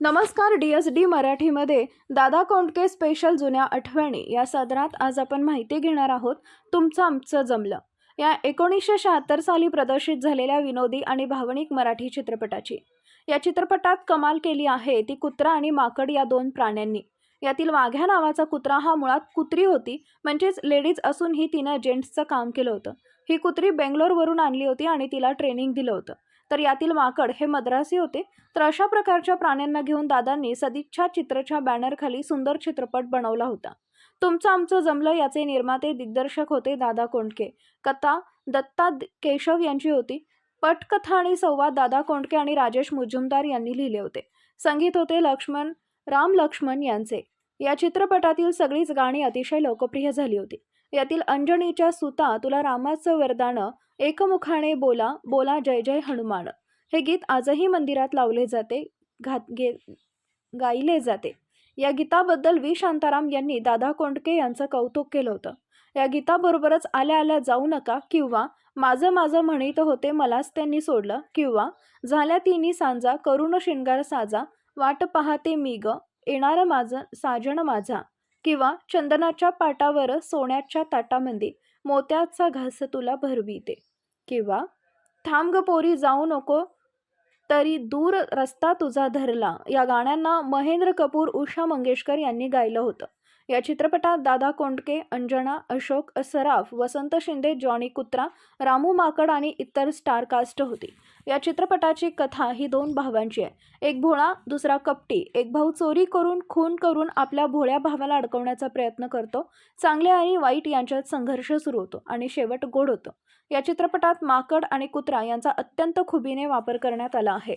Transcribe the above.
नमस्कार D S D मराठीमध्ये Dada Kondke special जुन्या आठवणी या सदरात आज आपण माहिती घेणार आहोत. तुमचं आमचं जमलं. या एकोणीसशे शहात्तर साली प्रदर्शित झालेल्या विनोदी आणि भावनिक मराठी चित्रपटाची. या चित्रपटात कमाल केली आहे ती कुत्रा आणि माकड या दोन प्राण्यांनी. यातील वाघ्या नावाचा कुत्रा हा मुळात कुत्री होती. म्हणजेच लेडीज असूनही तिनं जेंट्सचं काम केलं होतं. ही कुत्री बेंगलोरवरून आणली होती आणि तिला ट्रेनिंग दिलं होतं. तर यातील माकड हे मद्रासी होते. तर अशा प्रकारच्या प्राण्यांना घेऊन दादांनी सदिच्छा चित्रच्या बॅनरखाली सुंदर चित्रपट बनवला होता. तुमचं आमचं जमलं याचे निर्माते दिग्दर्शक होते दादा कोंडके. कथा दत्ता केशव यांची होती. पटकथा आणि संवाद दादा कोंडके आणि राजेश मुजुमदार यांनी लिहिले होते. संगीत होते लक्ष्मण राम लक्ष्मण यांचे. या चित्रपटातील सगळीच गाणी अतिशय लोकप्रिय झाली होती. यातील अंजनीच्या सुता तुला रामाचं वरदानं एकमुखाने बोला बोला जय जय हनुमान. हे गीत आजही मंदिरात लावले जाते घात गे गायले जाते. या गीताबद्दल व्ही. शांताराम यांनी दादा कोंडके यांचं कौतुक केलं होतं. या गीताबरोबरच आल्या आल्या जाऊ नका किंवा माझं माझं म्हणित होते मलाच त्यांनी सोडलं किंवा झाल्या तिन्ही सांजा करुण शिंगार साजा वाट पाहते मी ग येणारं माझं साजण माझा किंवा चंदनाच्या पाटावर सोन्याच्या ताटामध्ये मोत्याचा घास तुला भरविते. किंवा थांब ग पोरी जाऊ नको. तरी दूर रस्ता तुझा धरला. या गाण्यांना महेंद्र कपूर उषा मंगेशकर यांनी गायलं होतं. या चित्रपटात दादा कोंडके अंजना अशोक सराफ वसंत शिंदे जॉनी कुत्रा रामू माकड आणि इतर स्टार कास्ट होती. या चित्रपटाची कथा ही दोन भावांची आहे. एक भोळा दुसरा कपटी. एक भाऊ चोरी करून खून करून आपल्या भोळ्या भावाला अडकवण्याचा प्रयत्न करतो. चांगले आणि वाईट यांच्यात संघर्ष सुरू होतो आणि शेवट गोड होतो. या चित्रपटात माकड आणि कुत्रा यांचा अत्यंत खुबीने वापर करण्यात आला आहे.